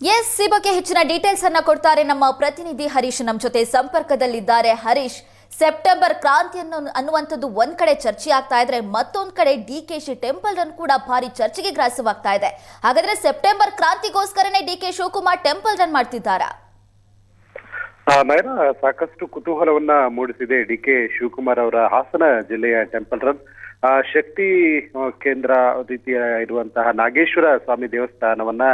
S, ಈ ಬಗ್ಗೆ ಹೆಚ್ಚಿನ ಡೀಟೇಲ್ಸ್ ಅನ್ನ ಕೊಡ್ತಾರೆ ನಮ್ಮ ಪ್ರತಿನಿಧಿ ಹರೀಶ್. ನಮ್ಮ ಜೊತೆ ಸಂಪರ್ಕದಲ್ಲಿದ್ದಾರೆ ಹರೀಶ್. ಸೆಪ್ಟೆಂಬರ್ ಕ್ರಾಂತಿ ಅನ್ನೋ ಅನ್ನುವಂಥದ್ದು ಒಂದ್ ಕಡೆ ಚರ್ಚೆ ಆಗ್ತಾ ಇದ್ರೆ ಮತ್ತೊಂದ್ ಕಡೆ D K Shi temple run ಕೂಡ ಭಾರಿ ಚರ್ಚೆಗೆ ಗ್ರಾಸವಾಗ್ತಾ ಇದೆ. ಹಾಗಾದ್ರೆ September ಕ್ರಾಂತಿಗೋಸ್ಕರನೇ D K Shivakumar temple run ಮಾಡ್ತಿದ್ದಾರಾ Nayana ಸಾಕಷ್ಟು ಕುತೂಹಲವನ್ನ ಮೂಡಿಸಿದೆ ಡಿ ಕೆ ಶಿವಕುಮಾರ್ ಅವರ ಹಾಸನ ಜಿಲ್ಲೆಯ ಟೆಂಪಲ್ ರನ್. ಶಕ್ತಿ ಕೇಂದ್ರ ರೀತಿಯ ಇರುವಂತಹ ನಾಗೇಶ್ವರ ಸ್ವಾಮಿ ದೇವಸ್ಥಾನವನ್ನ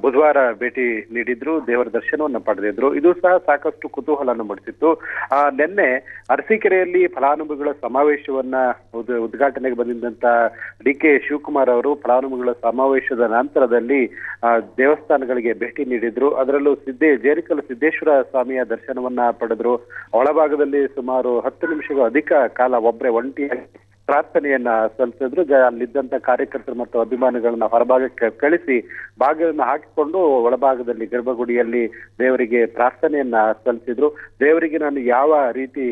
ಬುಧವಾರ ಭೇಟಿ ನೀಡಿದ್ರು ದೇವರ ದರ್ಶನವನ್ನು ಪಡೆದಿದ್ರು. ಇದು ಸಹ ಸಾಕಷ್ಟು ಕುತೂಹಲವನ್ನು ಮೂಡಿಸಿತ್ತು. ಆ, ನಿನ್ನೆ ಅರಸೀಕೆರೆಯಲ್ಲಿ ಫಲಾನುಭವಿಗಳ ಸಮಾವೇಶವನ್ನ ಉದ್- ಉದ್ಘಾಟನೆಗೆ ಬಂದಿದ್ದಂತ ಡಿ ಕೆ ಶಿವಕುಮಾರ್ ಅವರು ಫಲಾನುಭವಿಗಳ ಸಮಾವೇಶದ ನಂತರದಲ್ಲಿ ದೇವಸ್ಥಾನಗಳಿಗೆ ಭೇಟಿ ನೀಡಿದ್ರು. ಅದರಲ್ಲೂ ಸಿದ್ದೇ ಜೇರಿಕಲ್ ಸಿದ್ದೇಶ್ವರ ಸ್ವಾಮಿಯ ದರ್ಶನವನ್ನ ಪಡೆದ್ರು. ಒಳಭಾಗದಲ್ಲಿ ಸುಮಾರು ಹತ್ತು ನಿಮಿಷಗೂ ಅಧಿಕ ಕಾಲ ಒಬ್ಬರೇ ಒಂಟಿಯಾಗಿ ಪ್ರಾರ್ಥನೆಯನ್ನ ಸಲ್ಲಿಸಿದ್ರು. ಅಲ್ಲಿದ್ದಂತ ಕಾರ್ಯಕರ್ತರು ಮತ್ತು ಅಭಿಮಾನಿಗಳನ್ನ ಹೊರಭಾಗಕ್ಕೆ ಕಳಿಸಿ ಬಾಗಿಲನ್ನು ಹಾಕಿಕೊಂಡು ಒಳಭಾಗದಲ್ಲಿ ಗರ್ಭಗುಡಿಯಲ್ಲಿ ದೇವರಿಗೆ ಪ್ರಾರ್ಥನೆಯನ್ನ ಸಲ್ಲಿಸಿದ್ರು. ದೇವರಿಗೆ ನಾನು ಯಾವ ರೀತಿ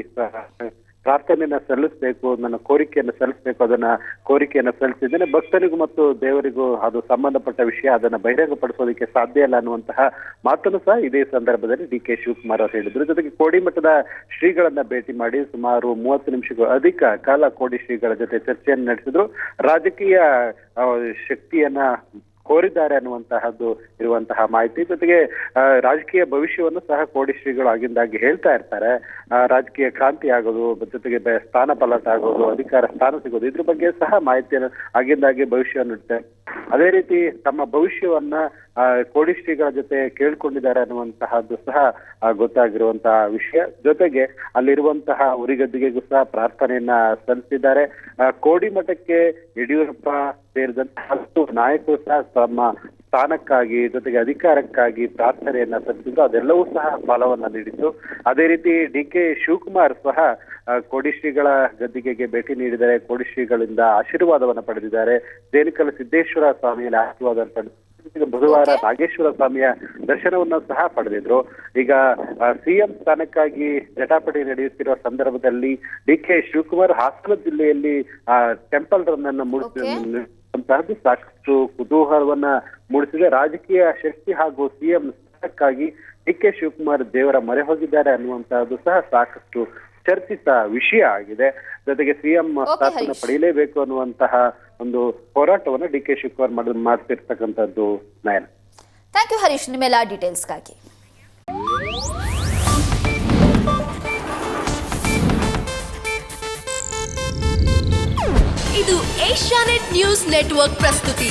ಪ್ರಾರ್ಥನೆಯನ್ನ ಸಲ್ಲಿಸಬೇಕು, ನನ್ನ ಕೋರಿಕೆಯನ್ನು ಸಲ್ಲಿಸಬೇಕು, ಅದನ್ನ ಕೋರಿಕೆಯನ್ನು ಸಲ್ಲಿಸಿದ್ದೇನೆ. ಭಕ್ತರಿಗೂ ಮತ್ತು ದೇವರಿಗೂ ಅದು ಸಂಬಂಧಪಟ್ಟ ವಿಷಯ, ಅದನ್ನ ಬಹಿರಂಗಪಡಿಸೋದಕ್ಕೆ ಸಾಧ್ಯ ಇಲ್ಲ ಅನ್ನುವಂತಹ ಮಾತನ್ನು ಸಹ ಇದೇ ಸಂದರ್ಭದಲ್ಲಿ ಡಿ ಕೆ ಶಿವಕುಮಾರ್ ಅವರು ಹೇಳಿದ್ರು. ಜೊತೆಗೆ ಕೋಡಿಮಠದ ಶ್ರೀಗಳನ್ನ ಭೇಟಿ ಮಾಡಿ ಸುಮಾರು ಮೂವತ್ತು ನಿಮಿಷಗಳು ಅಧಿಕ ಕಾಲ ಕೋಡಿ ಶ್ರೀಗಳ ಜೊತೆ ಚರ್ಚೆಯನ್ನು ನಡೆಸಿದ್ರು. ರಾಜಕೀಯ ಶಕ್ತಿಯನ್ನ ಕೋರಿದ್ದಾರೆ ಅನ್ನುವಂತಹದ್ದು ಇರುವಂತಹ ಮಾಹಿತಿ. ಜೊತೆಗೆ ರಾಜಕೀಯ ಭವಿಷ್ಯವನ್ನು ಸಹ ಕೋಡಿ ಶ್ರೀಗಳು ಆಗಿಂದಾಗಿ ಹೇಳ್ತಾ ಇರ್ತಾರೆ. ರಾಜಕೀಯ ಕ್ರಾಂತಿ ಆಗೋದು ಜೊತೆಗೆ ಸ್ಥಾನ ಪಲ್ಲಟ ಆಗೋದು, ಅಧಿಕಾರ ಸ್ಥಾನ ಸಿಗೋದು, ಇದ್ರ ಬಗ್ಗೆ ಸಹ ಮಾಹಿತಿಯನ್ನು ಆಗಿಂದಾಗಿ ಭವಿಷ್ಯವನ್ನು ಅದೇ ರೀತಿ ತಮ್ಮ ಭವಿಷ್ಯವನ್ನ ಕೋಡಿಶ್ರೀಗಳ ಕೋಡಿ ಶ್ರೀಗಳ ಜೊತೆ ಕೇಳ್ಕೊಂಡಿದ್ದಾರೆ ಅನ್ನುವಂತಹದ್ದು ಸಹ ಗೊತ್ತಾಗಿರುವಂತಹ ವಿಷಯ. ಜೊತೆಗೆ ಅಲ್ಲಿರುವಂತಹ ಉರಿಗದ್ದಿಗೆಗೂ ಸಹ ಪ್ರಾರ್ಥನೆಯನ್ನ ಸಲ್ಲಿಸಿದ್ದಾರೆ. ಕೋಡಿಮಠಕ್ಕೆ ಕೋಡಿ ಮಠಕ್ಕೆ ಯಡಿಯೂರಪ್ಪ ಸೇರಿದಂತಹ ಹತ್ತು ನಾಯಕರು ಸಹ ತಮ್ಮ ಸ್ಥಾನಕ್ಕಾಗಿ, ಜೊತೆಗೆ ಅಧಿಕಾರಕ್ಕಾಗಿ ಪ್ರಾರ್ಥನೆಯನ್ನ ಸಲ್ಲಿಸಿದ್ದು, ಅದೆಲ್ಲವೂ ಸಹ ಫಲವನ್ನ ನೀಡಿತು ಅದೇ ರೀತಿ ಡಿ ಕೆ ಶಿವಕುಮಾರ್ ಸಹ ಆ, ಕೋಡಿ ಗದ್ದಿಗೆಗೆ ಭೇಟಿ ನೀಡಿದರೆ ಕೋಡಿಶ್ರೀಗಳಿಂದ ಆಶೀರ್ವಾದವನ್ನು ಪಡೆದಿದ್ದಾರೆ. ದೇನಿಕಲ್ ಸಿದ್ದೇಶ್ವರ ಸ್ವಾಮಿಯಲ್ಲಿ ಆಶೀರ್ವಾದ ಬುಧವಾರ ನಾಗೇಶ್ವರ ಸ್ವಾಮಿಯ ದರ್ಶನವನ್ನ ಸಹ ಪಡೆದಿದ್ರು. ಈಗ ಸಿಎಂ ಸ್ಥಾನಕ್ಕಾಗಿ ಜಟಾಪಟಿ ನಡೆಯುತ್ತಿರುವ ಸಂದರ್ಭದಲ್ಲಿ ಡಿ ಕೆ ಶಿವಕುಮಾರ್ ಹಾಸನ ಜಿಲ್ಲೆಯಲ್ಲಿ ಆ, ಟೆಂಪಲ್ ರನ್ ಅನ್ನು ಮೂಡಿಸಿ Okay. ಅಂತಹದ್ದು ಸಾಕಷ್ಟು ಕುತೂಹಲವನ್ನ ಮೂಡಿಸಿದೆ. ರಾಜಕೀಯ ಶಕ್ತಿ ಹಾಗೂ ಸಿಎಂ ಸ್ಥಾನಕ್ಕಾಗಿ ಡಿ ಕೆ ಶಿವಕುಮಾರ್ ದೇವರ ಮೊರೆ ಹೋಗಿದ್ದಾರೆ ಅನ್ನುವಂತಹದ್ದು ಸಹ ಸಾಕಷ್ಟು ಚರ್ಚಿತ ವಿಷಯ ಆಗಿದೆ. ಜೊತೆಗೆ ಸಿಎಂ ಸ್ಥಾಪನೆ. ಪಡೆಯಲೇಬೇಕು ಅನ್ನುವಂತಹ ಒಂದು ಹೋರಾಟವನ್ನು ಡಿ ಕೆ ಶಿವಕುಮಾರ್ ಮಾಡ ಮಾಡ್ತಿರ್ತಕ್ಕಂಥದ್ದು ನಯನ. Thank you Harish. ನಿಮ್ಮೆಲ್ಲ ಡೀಟೇಲ್ಸ್ಗಾಗಿ. ಇದು ಏಷ್ಯಾನೆಟ್ ನ್ಯೂಸ್ ನೆಟ್ವರ್ಕ್ ಪ್ರಸ್ತುತಿ.